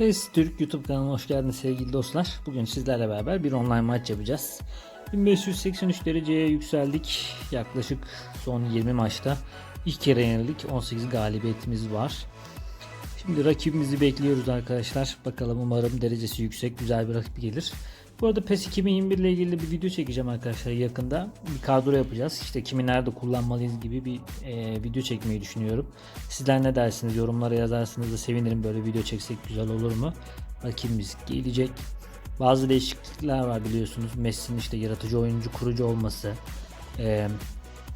PES Türk YouTube kanalına hoş geldiniz sevgili dostlar. Bugün sizlerle beraber bir online maç yapacağız. 1583 dereceye yükseldik. Yaklaşık son 20 maçta ilk kere yenildik. 18 galibiyetimiz var. Şimdi rakibimizi bekliyoruz arkadaşlar. Bakalım umarım derecesi yüksek güzel bir rakip gelir. Bu arada PES 2021 ile ilgili bir video çekeceğim arkadaşlar yakında. Bir kadro yapacağız. İşte kimi nerede kullanmalıyız gibi bir e, video çekmeyi düşünüyorum. Sizler ne dersiniz? Yorumlara yazarsınız da sevinirim böyle video çeksek güzel olur mu? Rakibimiz gelecek. Bazı değişiklikler var biliyorsunuz. Messi'nin işte yaratıcı oyuncu kurucu olması. E,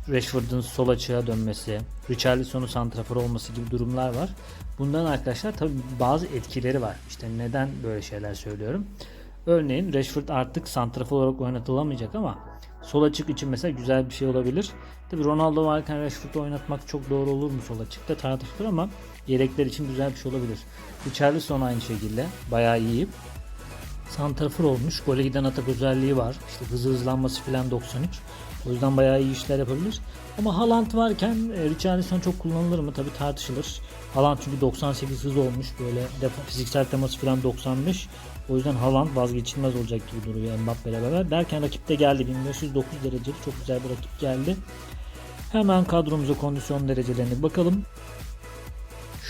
Rashford'un sol açığa dönmesi, Richarlison'un santrafor olması gibi durumlar var. Bundan arkadaşlar tabi bazı etkileri var. İşte neden böyle şeyler söylüyorum. Örneğin Rashford artık santrafor olarak oynatılamayacak ama sol açık için mesela güzel bir şey olabilir. Tabi Ronaldo varken Rashford'u oynatmak çok doğru olur mu sol açıkta tartışılır ama yedekler için güzel bir şey olabilir. Richarlison aynı şekilde bayağı iyi. Santrafor olmuş. Gole giden atak özelliği var. İşte hızı hızlanması filan 93. O yüzden bayağı iyi işler yapabilir. Ama Haaland varken e, Richarlison çok kullanılır mı? Tabi tartışılır. Haaland çünkü 98 hız olmuş. Böyle fiziksel teması filan 95. O yüzden Haaland vazgeçilmez olacak gibi duruyor Mbappe ile beraber. Derken rakip de geldi. 1509 dereceli çok güzel bir rakip geldi. Hemen kadromuza kondisyon derecelerine bakalım.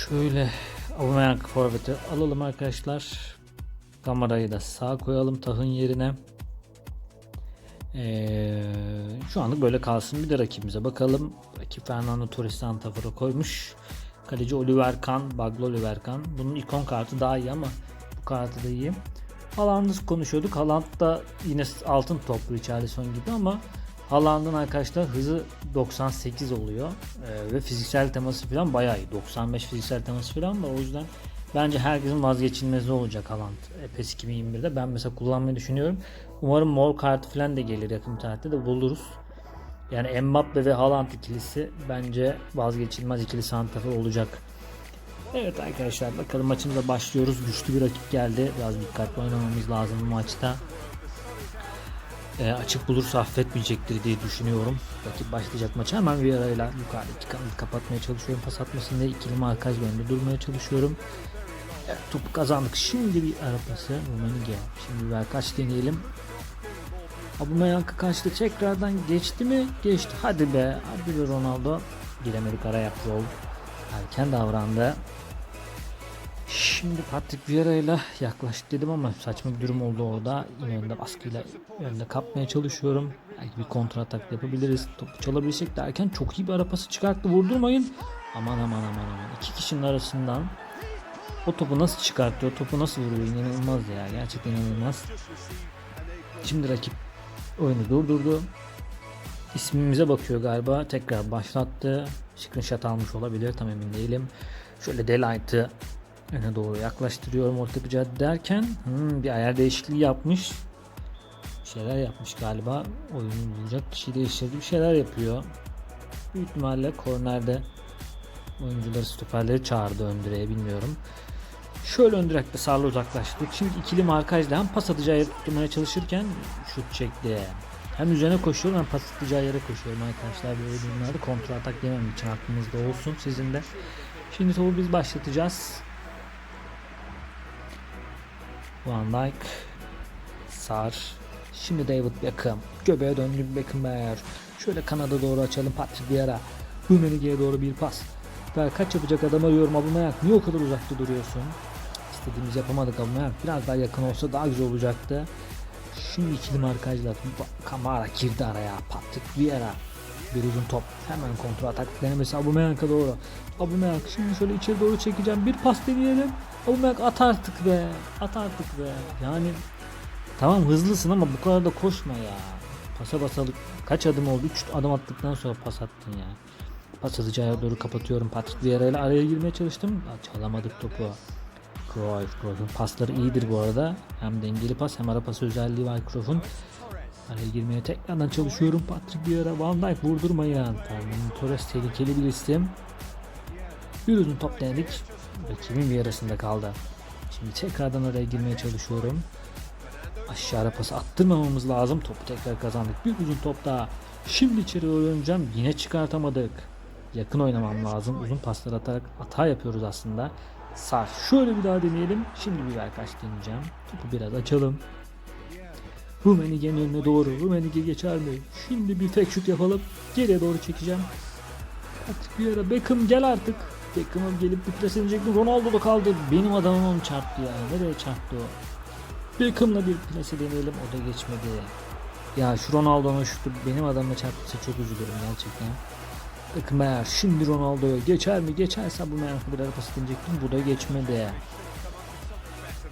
Şöyle Aubameyang forveti alalım arkadaşlar. Kamerayı da sağ koyalım tahın yerine. Ee, şu anlık böyle kalsın. Bir de rakibimize bakalım. Rakip Fernando Torres Santafor'a koymuş. Kaleci Oliver Kahn, Baglo Oliver Kahn. Bunun ikon kartı daha iyi ama kartı da iyi. Haaland'ı konuşuyorduk. Haaland da yine altın toplu Richarlison gibi ama Haaland'ın arkadaşlar hızı 98 oluyor. Ee, ve fiziksel teması falan bayağı iyi. 95 fiziksel teması falan var. O yüzden bence herkesin vazgeçilmezi olacak Haaland. E, PES 2021'de. Ben mesela kullanmayı düşünüyorum. Umarım mor kartı falan da gelir yakın tarihte de buluruz. Yani Mbappe ve Haaland ikilisi bence vazgeçilmez ikili santrafor olacak. Evet arkadaşlar bakalım maçımıza başlıyoruz. Güçlü bir rakip geldi. Biraz dikkatli oynamamız lazım bu maçta. E, açık bulursa affetmeyecektir diye düşünüyorum. Rakip başlayacak maça hemen Vieira ile yukarıdaki kanalı kapatmaya çalışıyorum. Pas atmasın diye ikili markaj bölümünde durmaya çalışıyorum. Evet, topu kazandık. Şimdi bir arapası Rummenigge. Şimdi ver kaç deneyelim. Aubameyang kaçtı. Tekrardan geçti mi? Geçti. Hadi be. Hadi be Ronaldo. Giremedik araya. Erken davrandı. Şimdi Patrick Vieira ile yaklaştık dedim ama saçma bir durum oldu orada. Yine önde baskıyla önde kapmaya çalışıyorum. Belki bir kontra atak yapabiliriz. Topu çalabilecek derken çok iyi bir arapası çıkarttı. Vurdurmayın. Aman aman aman aman. İki kişinin arasından o topu nasıl çıkartıyor? O topu nasıl vuruyor? İnanılmaz ya. Gerçekten inanılmaz. Şimdi rakip oyunu durdurdu. İsmimize bakıyor galiba. Tekrar başlattı. Screenshot almış olabilir. Tam emin değilim. Şöyle Delight'ı öne doğru yaklaştırıyorum orta yapacağız derken hmm, bir ayar değişikliği yapmış. Bir şeyler yapmış galiba. Oyunu bulacak kişiyi değiştirdi. Bir şeyler yapıyor. Büyük ihtimalle kornerde oyuncuları stoperleri çağırdı ön direğe bilmiyorum. Şöyle ön direkte sağla uzaklaştık. Şimdi ikili markajla hem pas atacağı yere tutmaya çalışırken şut çekti. Hem üzerine koşuyorum hem pas atacağı yere koşuyorum arkadaşlar. Böyle durumlarda kontrol atak yemem için aklınızda olsun sizin de. Şimdi topu biz başlatacağız. Van Dijk Sar Şimdi David Beckham. Göbeğe döndü Beckham Şöyle kanada doğru açalım Patrick Vieira. Rummenigge'ye doğru bir pas. Ver kaç yapacak adam arıyorum Aubameyang Niye o kadar uzakta duruyorsun? İstediğimiz yapamadık Aubameyang Biraz daha yakın olsa daha güzel olacaktı. Şimdi ikili markajla Kamara girdi araya. Patrick Vieira. Bir uzun top. Hemen kontrol atak denemesi Aubameyang'a doğru. Aubameyang şimdi şöyle içeri doğru çekeceğim. Bir pas deneyelim Aubameyang at artık be at artık be. Yani tamam hızlısın ama bu kadar da koşma ya. Pasa basalık kaç adım oldu? 3 adım attıktan sonra pas attın ya. Pas atacağı doğru kapatıyorum. Patrick Vieira ile araya girmeye çalıştım. Çalamadık topu. Cruyff, Cruyff'un pasları iyidir bu arada. Hem dengeli pas hem ara pas özelliği var Cruyff'un. Araya girmeye tekrardan çalışıyorum. Patrick Vieira, Van Dijk vurdurmayan. Fernando Torres tehlikeli bir isim. Uzun top denedik. Rakibin bir arasında kaldı. Şimdi tekrardan araya girmeye çalışıyorum. Aşağı pası attırmamamız lazım. Topu tekrar kazandık. Bir uzun top daha. Şimdi içeri oynayacağım. Yine çıkartamadık. Yakın oynamam lazım. Uzun paslar atarak hata yapıyoruz aslında. Sar. Şöyle bir daha deneyelim. Şimdi bir kaç deneyeceğim. Topu biraz açalım. Rummenigge'nin önüne doğru. Rummenigge geçer mi? Şimdi bir tek şut yapalım. Geriye doğru çekeceğim. Patrick Vieira. Beckham gel artık. Beckham'a gelip bir pres edecekti. Ronaldo da kaldı. Benim adamım onu çarptı ya. Nereye çarptı o? Beckham'la bir plase deneyelim. O da geçmedi. Ya şu Ronaldo'nun şutu benim adamıma çarptıysa çok üzülürüm gerçekten. Eğer şimdi Ronaldo'ya geçer mi? Geçerse bu meraklı bir arabası diyecektim. Bu da geçmedi.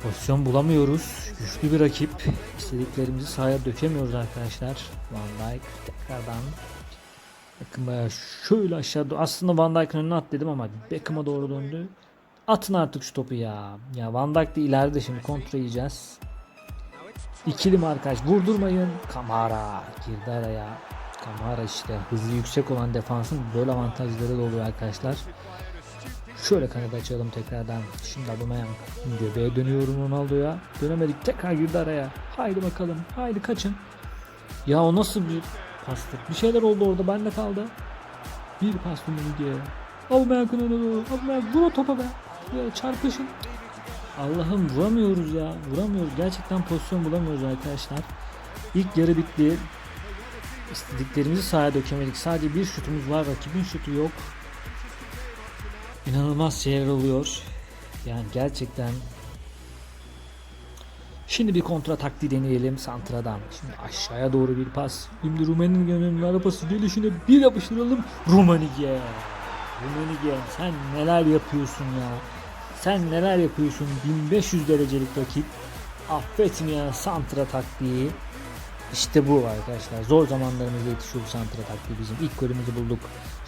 Pozisyon bulamıyoruz. Güçlü bir rakip. İstediklerimizi sahaya dökemiyoruz arkadaşlar. Van Dijk tekrardan Beckham bayağı şöyle aşağı. Aslında Van Dijk'ın önüne at dedim ama Beckham'a doğru döndü. Atın artık şu topu ya. Ya Van Dijk de ileride şimdi kontra yiyeceğiz. İkili markaj vurdurmayın. Kamara girdi araya. Kamara işte hızı yüksek olan defansın böyle avantajları da oluyor arkadaşlar. Şöyle kanadı açalım tekrardan. Şimdi Aubameyang göbeğe dönüyorum Ronaldo'ya. Dönemedik tekrar girdi araya. Haydi bakalım. Haydi kaçın. Ya o nasıl bir pastır? Bir şeyler oldu orada bende kaldı. Bir pas diye. Aubameyang'ın önüne doğru. Vur o topa be. Ya çarpışın. Allah'ım vuramıyoruz ya. Vuramıyoruz. Gerçekten pozisyon bulamıyoruz arkadaşlar. İlk yarı bitti. İstediklerimizi sahaya dökemedik. Sadece bir şutumuz var. Rakibin şutu yok. İnanılmaz şeyler oluyor. Yani gerçekten Şimdi bir kontra taktiği deneyelim Santra'dan. Şimdi aşağıya doğru bir pas. Şimdi Rummenigge'nin önüne arabası gelişine bir yapıştıralım. Rummenigge. Rummenigge sen neler yapıyorsun ya. Sen neler yapıyorsun 1500 derecelik rakip. Affetmeyen Santra taktiği. İşte bu arkadaşlar. Zor zamanlarımızda yetişiyor santra taktiği bizim. İlk golümüzü bulduk.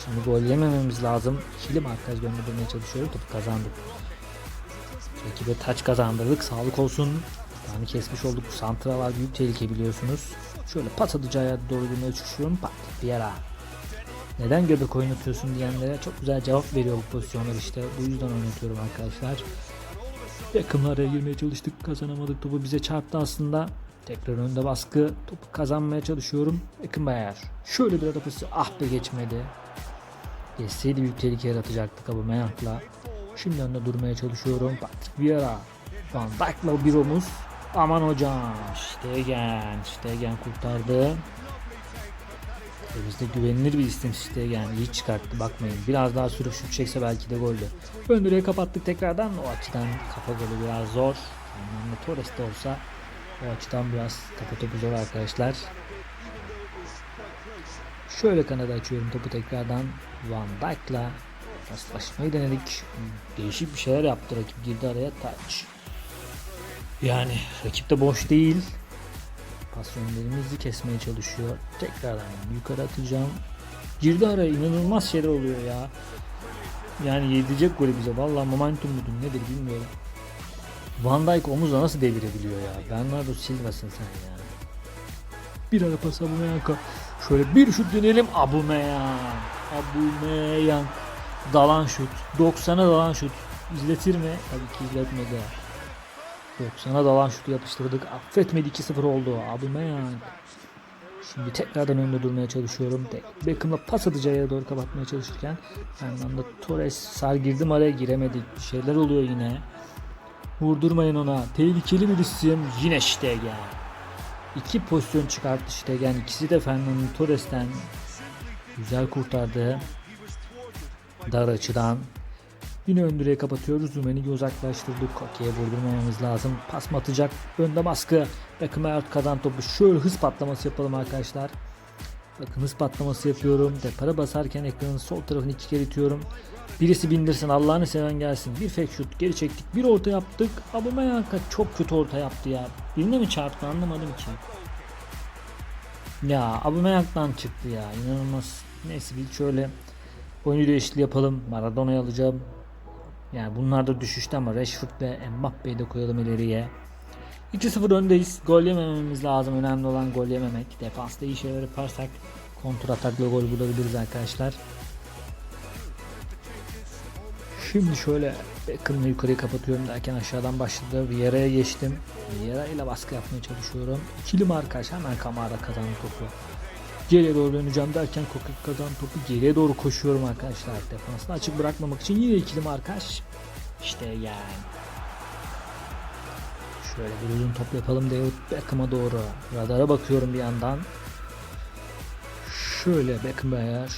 Şimdi gol yemememiz lazım. İkili markaj göndermeye çalışıyorum. Topu kazandık. Rakibe taç kazandırdık. Sağlık olsun. Yani kesmiş olduk. Santra var. Büyük tehlike biliyorsunuz. Şöyle pas atacağı doğru girmeye çalışıyorum. Pat. Bir ara. Neden göbek oynatıyorsun diyenlere çok güzel cevap veriyor bu pozisyonlar işte. Bu yüzden oynatıyorum arkadaşlar. Beckham'la araya girmeye çalıştık. Kazanamadık. Topu bize çarptı aslında. Tekrar önde baskı. Topu kazanmaya çalışıyorum. Beckham Bayer. Şöyle bir arabası. Ah be geçmedi. Geçseydi büyük tehlike yaratacaktık Aubameyang'la. Şimdi önde durmaya çalışıyorum. Patrick Vieira. Van Dijk'la bir omuz. Aman hocam. Stegen. Stegen kurtardı. Elimizde güvenilir bir isim Stegen. iyi çıkarttı bakmayın. Biraz daha sürüp şut çekse belki de goldü. Ön direği kapattık tekrardan. O açıdan kafa golü biraz zor. Anlamda Torres de olsa o açıdan biraz kafa topu zor arkadaşlar. Şöyle kanada açıyorum topu tekrardan. Van Dijk'la paslaşmayı denedik. Değişik bir şeyler yaptı rakip girdi araya touch. Yani rakip de boş değil. Pas yönlerimizi kesmeye çalışıyor. Tekrardan yukarı atacağım. Girdi araya inanılmaz şeyler oluyor ya. Yani yedirecek golü bize. Vallahi momentum mudur nedir bilmiyorum. Van Dijk omuzla nasıl devirebiliyor ya? Bernardo Silva'sın sen ya. Bir ara pas Aubameyang'a. Şöyle bir şut deneyelim. Aubameyang. Aubameyang. Dalan şut. 90'a dalan şut. İzletir mi? Tabii ki izletmedi. 90'a dalan şutu yapıştırdık. Affetmedi 2-0 oldu. Aubameyang. Şimdi tekrardan önde durmaya çalışıyorum. Beckham'la pas atacağı doğru kapatmaya çalışırken yandan Torres sar girdim araya giremedik. Bir şeyler oluyor yine. Vurdurmayın ona. Tehlikeli bir isim. Yine Stegen. İki pozisyon çıkarttı Stegen. İkisi de Fernando Torres'ten. Güzel kurtardı. Dar açıdan. Yine ön direği kapatıyoruz. Rummenigge uzaklaştırdık. Koke'ye vurdurmamamız lazım. Pas mı atacak? Önde baskı. Beckham Ayart kazan topu. Şöyle hız patlaması yapalım arkadaşlar. Bakın hız patlaması yapıyorum. Depara basarken ekranın sol tarafını iki kere itiyorum. Birisi bindirsin Allah'ını seven gelsin. Bir fake shoot geri çektik. Bir orta yaptık. Aubameyang çok kötü orta yaptı ya. Birine mi çarptı anlamadım ki. Ya Aubameyang'dan çıktı ya. İnanılmaz. Neyse bir şöyle oyuncu değişikliği yapalım. Maradona'yı alacağım. Yani bunlar da düşüşte ama Rashford ve Mbappe'yi de koyalım ileriye. 2-0 öndeyiz. Gol yemememiz lazım. Önemli olan gol yememek. Defansta iyi şeyler yaparsak kontra atakla gol bulabiliriz arkadaşlar. Şimdi şöyle Beckham'la yukarıyı kapatıyorum derken aşağıdan başladı. Vieira'ya geçtim. Vieira ile baskı yapmaya çalışıyorum. İkili markaj hemen Kamara kazandı topu. Geriye doğru döneceğim derken Kokak kazan topu geriye doğru koşuyorum arkadaşlar. Defansını açık bırakmamak için yine ikili markaj. İşte yani. Şöyle bir uzun top yapalım David Beckham'a doğru. Radara bakıyorum bir yandan. Şöyle Beckham Bayer.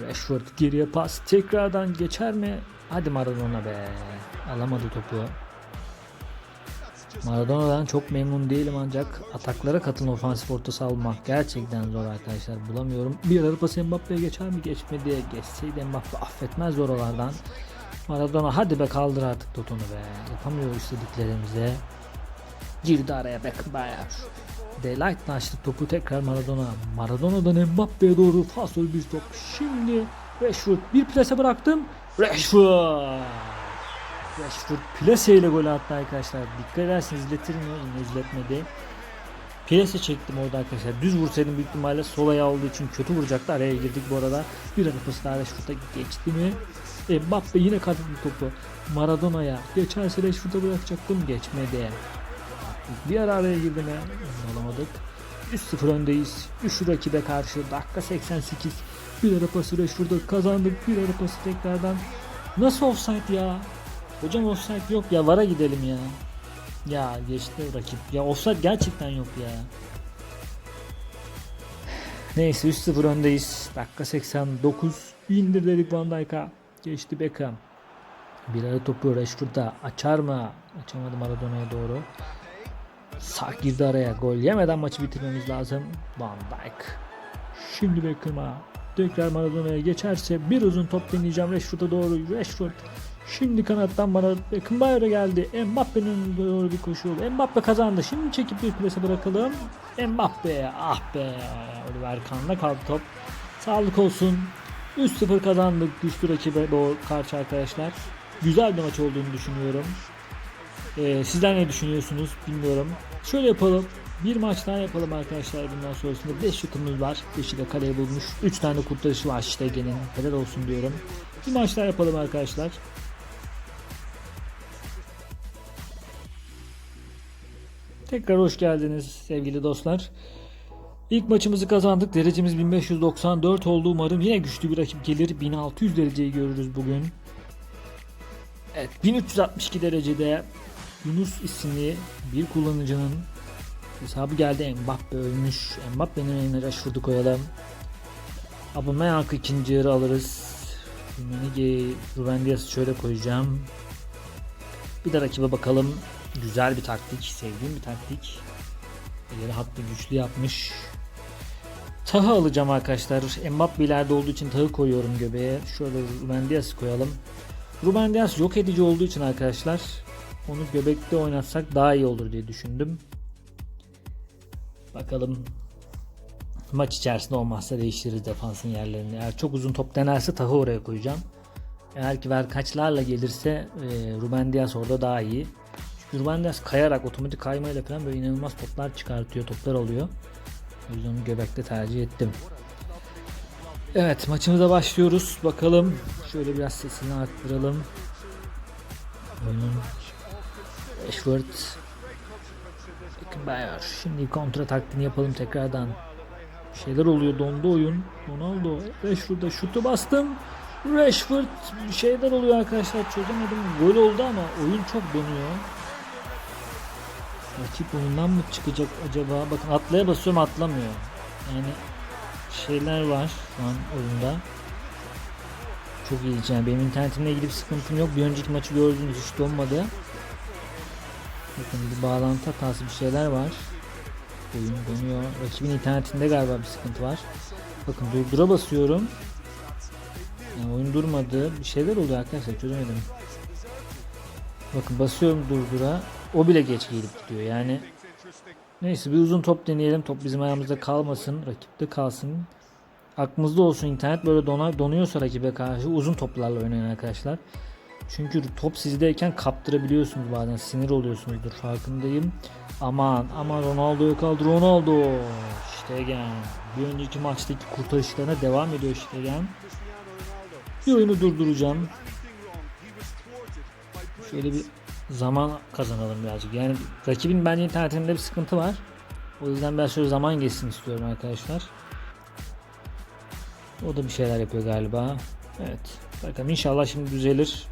Rashford geriye pas. Tekrardan geçer mi? Hadi Maradona be. Alamadı topu. Maradona'dan çok memnun değilim ancak ataklara katılın ofansif orta saha gerçekten zor arkadaşlar bulamıyorum. Bir ara pası Mbappe'ye geçer mi geçmedi geçseydi Mbappe affetmez oralardan. Maradona hadi be kaldır artık totunu be yapamıyor istediklerimize. Girdi araya Beckenbauer. Delight'la açtı topu tekrar Maradona. Maradona'dan Mbappe'ye doğru fasol bir top. Şimdi Rashford bir plase bıraktım. Rashford. Rashford plase ile gol attı arkadaşlar. Dikkat ederseniz izletir mi? Yine izletmedi. Plase çektim orada arkadaşlar. Düz vursaydım büyük ihtimalle sol ayağı olduğu için kötü vuracaktı. Araya girdik bu arada. Bir ara daha Rashford'a geçti mi? Mbappe yine kazandı topu. Maradona'ya. Geçerse Rashford'a bırakacaktım. Geçmedi. Bir ara araya girdi mi? Alamadık. 3-0 öndeyiz. 3 rakibe karşı. Dakika 88. Bir ara pası Rashford'a kazandık. Bir ara pası tekrardan. Nasıl offside ya? Hocam offside yok ya. Vara gidelim ya. Ya geçti rakip. Ya offside gerçekten yok ya. Neyse 3-0 öndeyiz. Dakika 89. İndir dedik Van Dijk'a. Geçti Beckham. Bir ara topu Rashford'a açar mı? Açamadı Maradona'ya doğru. Sağ girdi araya. Gol yemeden maçı bitirmemiz lazım. Van Dijk. Şimdi Beckham'a. Tekrar Maradona'ya geçerse bir uzun top deneyeceğim Rashford'a doğru. Rashford. Şimdi kanattan bana Beckenbauer'a geldi. Mbappe'nin doğru bir koşu. Mbappe kazandı. Şimdi çekip bir plase bırakalım. Mbappe. Ah be. Oliver Kahn'da kaldı top. Sağlık olsun. 3-0 kazandık güçlü rakibe doğru karşı arkadaşlar. Güzel bir maç olduğunu düşünüyorum. Ee, sizler ne düşünüyorsunuz bilmiyorum. Şöyle yapalım. Bir maç daha yapalım arkadaşlar bundan sonrasında 5 şutumuz var. 5'i de kaleye bulmuş. 3 tane kurtarışı var Stegen'in. Helal olsun diyorum. Bir maç daha yapalım arkadaşlar. Tekrar hoş geldiniz sevgili dostlar. İlk maçımızı kazandık. Derecemiz 1594 oldu. Umarım yine güçlü bir rakip gelir. 1600 dereceyi görürüz bugün. Evet 1362 derecede Yunus isimli bir kullanıcının hesabı geldi. Mbappe ölmüş. Mbappe'nin önüne Rashford'u koyalım. Aubameyang ikinci yarı alırız. Ruben Dias'ı şöyle koyacağım. Bir de rakibe bakalım. Güzel bir taktik. Sevdiğim bir taktik. İleri hattı güçlü yapmış. Tahı alacağım arkadaşlar. Mbappe ileride olduğu için tahı koyuyorum göbeğe. Şöyle Ruben Dias'ı koyalım. Ruben Dias yok edici olduğu için arkadaşlar onu göbekte oynatsak daha iyi olur diye düşündüm. Bakalım maç içerisinde olmazsa değiştiririz defansın yerlerini. Eğer çok uzun top denerse tahı oraya koyacağım. Eğer ki ver kaçlarla gelirse e, Ruben Dias orada daha iyi. Dias kayarak otomatik kaymayla falan böyle inanılmaz toplar çıkartıyor, toplar oluyor. O yüzden onu göbekte tercih ettim. Evet maçımıza başlıyoruz. Bakalım şöyle biraz sesini arttıralım. Oyunun Rashford Beckenbauer. Şimdi kontra taktiğini yapalım tekrardan. Bir şeyler oluyor dondu oyun. Ronaldo Rashford'a şutu bastım. Rashford bir şeyler oluyor arkadaşlar çözemedim. Gol oldu ama oyun çok donuyor. Rakip oyundan mı çıkacak acaba? Bakın atlaya basıyorum atlamıyor. Yani şeyler var şu an oyunda. Çok ilginç yani benim internetimle ilgili bir sıkıntım yok. Bir önceki maçı gördüğünüz hiç donmadı. Bakın bir bağlantı hatası bir şeyler var. Oyun donuyor. Rakibin internetinde galiba bir sıkıntı var. Bakın durdura basıyorum. Yani oyun durmadı. Bir şeyler oluyor arkadaşlar çözemedim. Bakın basıyorum durdura. O bile geç gelip gidiyor yani. Neyse bir uzun top deneyelim. Top bizim ayağımızda kalmasın. Rakipte kalsın. Aklımızda olsun internet böyle donar, donuyorsa rakibe karşı uzun toplarla oynayın arkadaşlar. Çünkü top sizdeyken kaptırabiliyorsunuz bazen sinir oluyorsunuzdur farkındayım. Aman aman Ronaldo'yu kaldı Ronaldo. Stegen. Bir önceki maçtaki kurtarışlarına devam ediyor Stegen. Bir oyunu durduracağım. Şöyle bir zaman kazanalım birazcık. Yani rakibin bence internetinde bir sıkıntı var. O yüzden ben şöyle zaman geçsin istiyorum arkadaşlar. O da bir şeyler yapıyor galiba. Evet. Bakalım inşallah şimdi düzelir.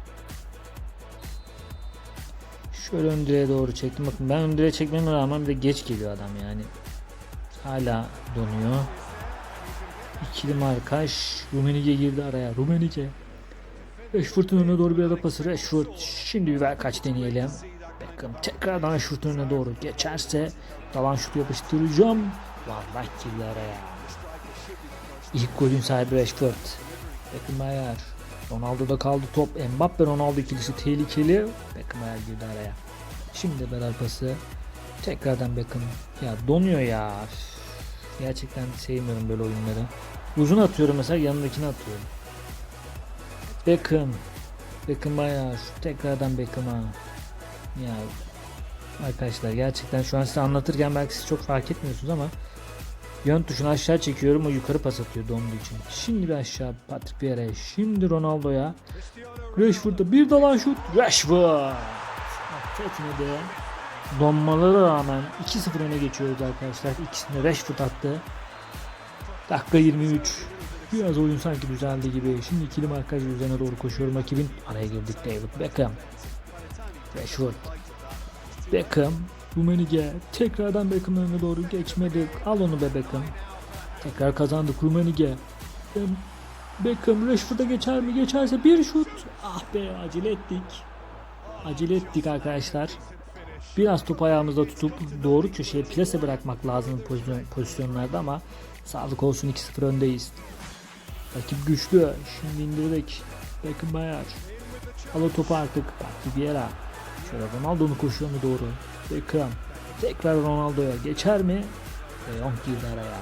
Şöyle ön doğru çektim. Bakın ben ön direğe çekmeme rağmen bir de geç geliyor adam yani. Hala donuyor. İkili markaj. Rumenige girdi araya. Rumenige. Rashford'un önüne doğru bir ara pası. Rashford. Şimdi bir ver kaç deneyelim. Beckham tekrardan Rashford'un önüne doğru geçerse dalan şut yapıştıracağım. Van Dijk girdi araya. İlk golün sahibi Rashford. Beckham Bayer. Ronaldo'da kaldı top. Mbappe Ronaldo ikilisi tehlikeli. Beckham Bayer girdi araya. Şimdi Beral pası. Tekrardan Beckham. Ya donuyor ya. Gerçekten sevmiyorum böyle oyunları. Uzun atıyorum mesela yanındakini atıyorum. Beckham. Beckham bayağı tekrardan Beckham'a. Ya arkadaşlar gerçekten şu an size anlatırken belki siz çok fark etmiyorsunuz ama yön tuşunu aşağı çekiyorum o yukarı pas atıyor donduğu için. Şimdi bir aşağı Patrick Vieira. Şimdi Ronaldo'ya. Rashford'da bir dalan şut. Rashford. Affetmedi. Donmalara rağmen 2-0 öne geçiyoruz arkadaşlar. İkisini Rashford attı. Dakika 23. Biraz oyun sanki düzeldi gibi. Şimdi ikili markaj üzerine doğru koşuyorum. Rakibin araya girdik David Beckham. Rashford. Beckham. Rumenige. Tekrardan Beckham'ın önüne doğru geçmedik. Al onu be Beckham. Tekrar kazandık Rumenige. Beckham- Rashford'a geçer mi? Geçerse bir şut. Ah be acele ettik. Acele ettik arkadaşlar. Biraz top ayağımızda tutup doğru köşeye plase bırakmak lazım pozisyon, pozisyonlarda ama sağlık olsun 2-0 öndeyiz. Rakip güçlü. Şimdi indirdik. Beckham Bayer. Al topu artık. Patrick Vieira. Şöyle Ronaldo'nun koşuyor mu doğru? Beckham. Tekrar Ronaldo'ya. Geçer mi? De Jong girdi araya.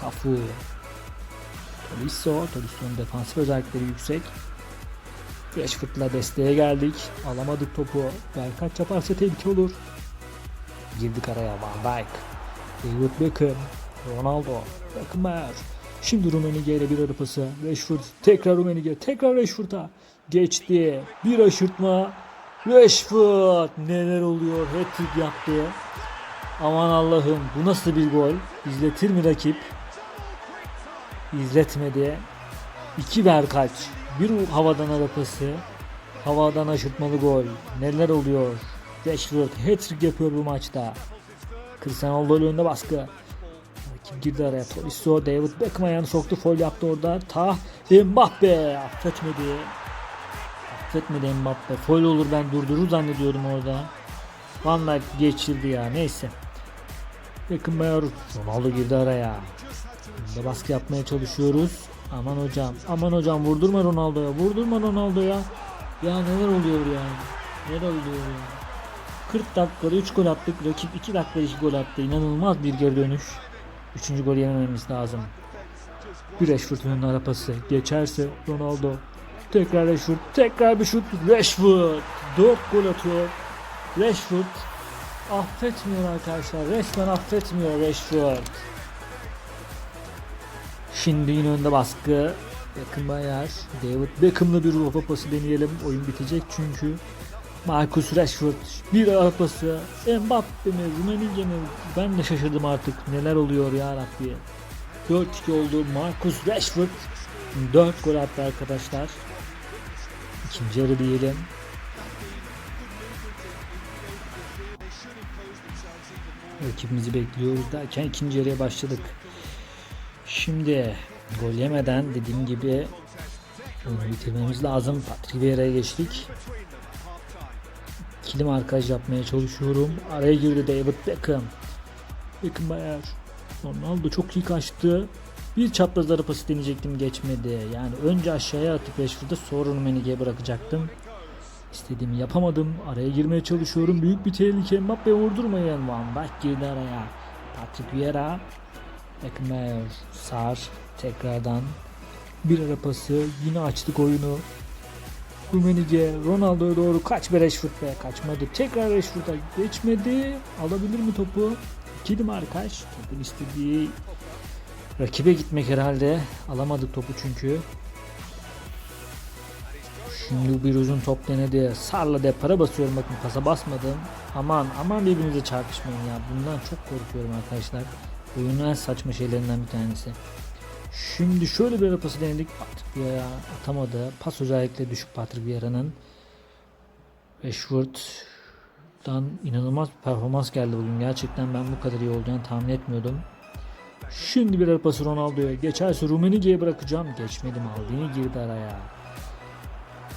Cafu. Tolisso. Tolisso'nun defansif özellikleri yüksek. Rashford'la desteğe geldik. Alamadık topu. Berkat yaparsa tehlike olur. Girdik araya Van Dijk. David Beckham. Ronaldo. Beckham Bayer. Şimdi Rumenige ile bir ara pası. Rashford. Tekrar Rumenige. Tekrar Rashford'a. Geçti. Bir aşırtma. Rashford. Neler oluyor? Hat-trick yaptı. Aman Allah'ım. Bu nasıl bir gol? İzletir mi rakip? İzletmedi. İki ver kaç. Bir havadan arapası. Havadan aşırtmalı gol. Neler oluyor? Rashford hat-trick yapıyor bu maçta. Cristiano Ronaldo önünde baskı. Kim girdi araya? Tolisso, David Beckham ayağını soktu. Foul yaptı orada. Ta Mbappe affetmedi. Affetmedi Mbappe. Foul olur ben durdurur zannediyordum orada. Van Dijk geçildi ya. Neyse. Beckham Bayer. Ronaldo girdi araya. Şimdi baskı yapmaya çalışıyoruz. Aman hocam. Aman hocam vurdurma Ronaldo'ya. Vurdurma Ronaldo'ya. Ya neler oluyor ya? Neler oluyor ya? 40 dakikada 3 gol attık. Rakip 2 dakikada 2 gol attı. İnanılmaz bir geri dönüş. Üçüncü gol yemememiz lazım. Bir Rashford'un önüne arapası. Geçerse Ronaldo. Tekrar Rashford. Tekrar bir şut. Rashford. 4 gol atıyor. Rashford. Affetmiyor arkadaşlar. Resmen affetmiyor Rashford. Şimdi yine önde baskı. Beckham Bayer. David Beckham'la bir ruh pası deneyelim. Oyun bitecek çünkü. Marcus Rashford bir ara pası. Mbappe mi? Rumenige mi? Ben de şaşırdım artık. Neler oluyor ya Rabbi. 4-2 oldu. Marcus Rashford 4 gol attı arkadaşlar. İkinci yarı diyelim. Rakibimizi bekliyoruz derken ikinci yarıya başladık. Şimdi gol yemeden dediğim gibi bitirmemiz lazım. Patrick Vieira'ya geçtik. İkili markaj yapmaya çalışıyorum. Araya girdi David Beckham. Beckham Bayer. Ronaldo çok iyi kaçtı. Bir çaprazları pası deneyecektim geçmedi. Yani önce aşağıya atıp Rashford'a sonra Rummenigge'ye bırakacaktım. İstediğimi yapamadım. Araya girmeye çalışıyorum. Büyük bir tehlike. Mbappe vurdurmayın. Van Dijk girdi araya. Patrick Vieira. Beckham Bayer. Sar. Tekrardan. Bir ara pası. Yine açtık oyunu. Rumenige Ronaldo'ya doğru kaç be Rashford be kaçmadı. Tekrar Rashford'a geçmedi. Alabilir mi topu? İkili markaj. Topun istediği rakibe gitmek herhalde. Alamadık topu çünkü. Şimdi bir uzun top denedi. Sarla de para basıyorum bakın pasa basmadım. Aman aman birbirinize çarpışmayın ya. Bundan çok korkuyorum arkadaşlar. Oyunun en saçma şeylerinden bir tanesi. Şimdi şöyle bir ara pası denedik. Patrick atamadı. Pas özellikle düşük Patrick Vieira'nın. Rashford. Rashford'dan inanılmaz bir performans geldi bugün. Gerçekten ben bu kadar iyi olacağını tahmin etmiyordum. Şimdi bir pası Ronaldo'ya. Geçerse Rummenigge'ye bırakacağım. Geçmedi Maldini girdi araya.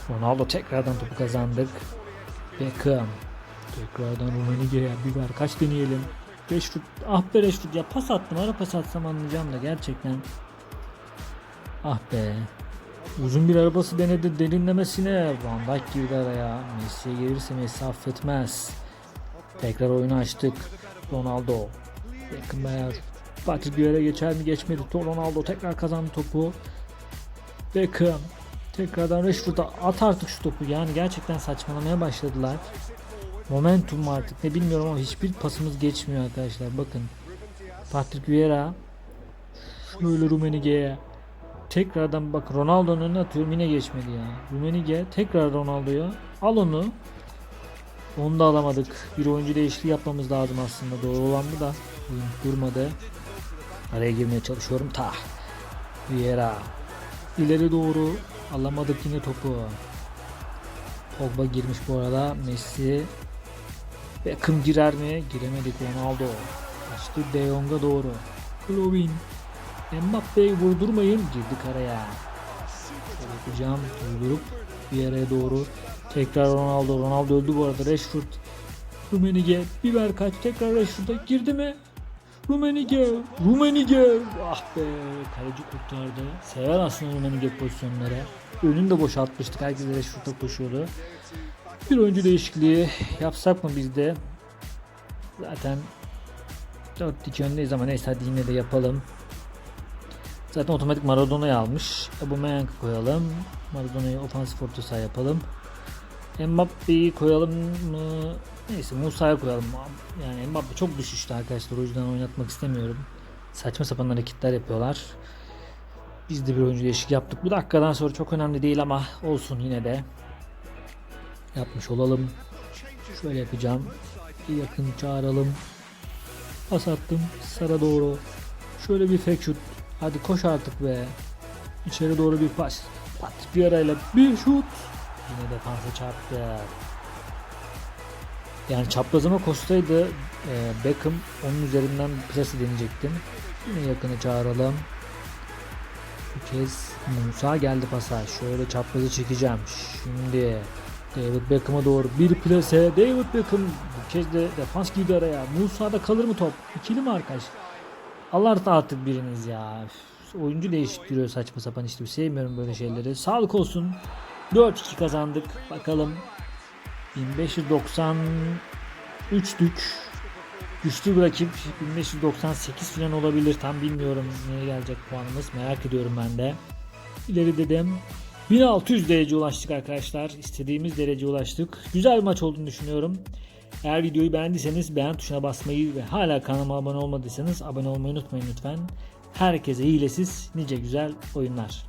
Ronaldo tekrardan topu kazandık. Beckham. Tekrardan Rummenigge'ye bir ver. Kaç deneyelim. Rashford. Ah be Rashford ya pas attım. Ara pas atsam anlayacağım da gerçekten. Ah be. Uzun bir arabası denedi derinlemesine. Van Dijk girdi araya. Messi'ye gelirse Messi affetmez. Tekrar oyunu açtık. Ronaldo. Beckenbauer. Patrick Vieira geçer mi geçmedi. Ronaldo tekrar kazandı topu. Beckham. Tekrardan Rashford'a at artık şu topu. Yani gerçekten saçmalamaya başladılar. Momentum artık ne bilmiyorum ama hiçbir pasımız geçmiyor arkadaşlar. Bakın. Patrick Vieira. Şöyle Rummenigge'ye. Tekrardan bak Ronaldo'nun önüne atıyorum yine geçmedi ya. Rummenigge tekrar Ronaldo'ya. Al onu. Onu da alamadık. Bir oyuncu değişikliği yapmamız lazım aslında. Doğru olan bu da. Durmadı. Araya girmeye çalışıyorum. Ta. Vieira. İleri doğru. Alamadık yine topu. Pogba girmiş bu arada. Messi. Beckham girer mi? Giremedik Ronaldo. Açtı De Jong'a doğru. Klovin. Mbappe'yi vurdurmayın. Girdik araya. Şöyle yapacağım. Durdurup bir yere doğru. Tekrar Ronaldo. Ronaldo öldü bu arada. Rashford. Rummenigge. Biber kaç. Tekrar Rashford'a girdi mi? Rummenigge. Rummenigge. Ah be. Kaleci kurtardı. Sever aslında Rummenigge pozisyonları. Önünü de boşaltmıştık. Herkes de Rashford'a koşuyordu. Bir oyuncu değişikliği yapsak mı biz de? Zaten 4-2 öndeyiz ama neyse hadi yine de yapalım. Zaten otomatik Maradona'yı almış. Aubameyang'ı koyalım. Maradona'yı ofansif orta saha yapalım. Mbappe'yi koyalım mı? Neyse Musa'ya koyalım. Yani Mbappe çok düşüştü arkadaşlar. O yüzden oynatmak istemiyorum. Saçma sapan hareketler yapıyorlar. Biz de bir oyuncu değişik yaptık. Bu dakikadan sonra çok önemli değil ama olsun yine de. Yapmış olalım. Şöyle yapacağım. Bir yakın çağıralım. Pas attım. Sara doğru. Şöyle bir fake shoot. Hadi koş artık be. İçeri doğru bir pas. Patrick Vieira ile bir şut. Yine defansa çarptı. Yani çaprazıma koşsaydı e, Beckham onun üzerinden plası deneyecektim. Yine yakını çağıralım. Bu kez Musa geldi pasa. Şöyle çaprazı çekeceğim. Şimdi David Beckham'a doğru bir plase. David Beckham bu kez de defans girdi araya. Musa'da kalır mı top? İkili mi arkadaş? Allah artık biriniz ya. Üf, oyuncu değiştiriyor saçma sapan işte. Sevmiyorum böyle şeyleri. Sağlık olsun. 4-2 kazandık. Bakalım. 1593'lük. Güçlü bir rakip. 1598 falan olabilir. Tam bilmiyorum neye gelecek puanımız. Merak ediyorum ben de. İleri dedim. 1600 derece ulaştık arkadaşlar. İstediğimiz derece ulaştık. Güzel bir maç olduğunu düşünüyorum. Eğer videoyu beğendiyseniz beğen tuşuna basmayı ve hala kanalıma abone olmadıysanız abone olmayı unutmayın lütfen. Herkese hilesiz nice güzel oyunlar.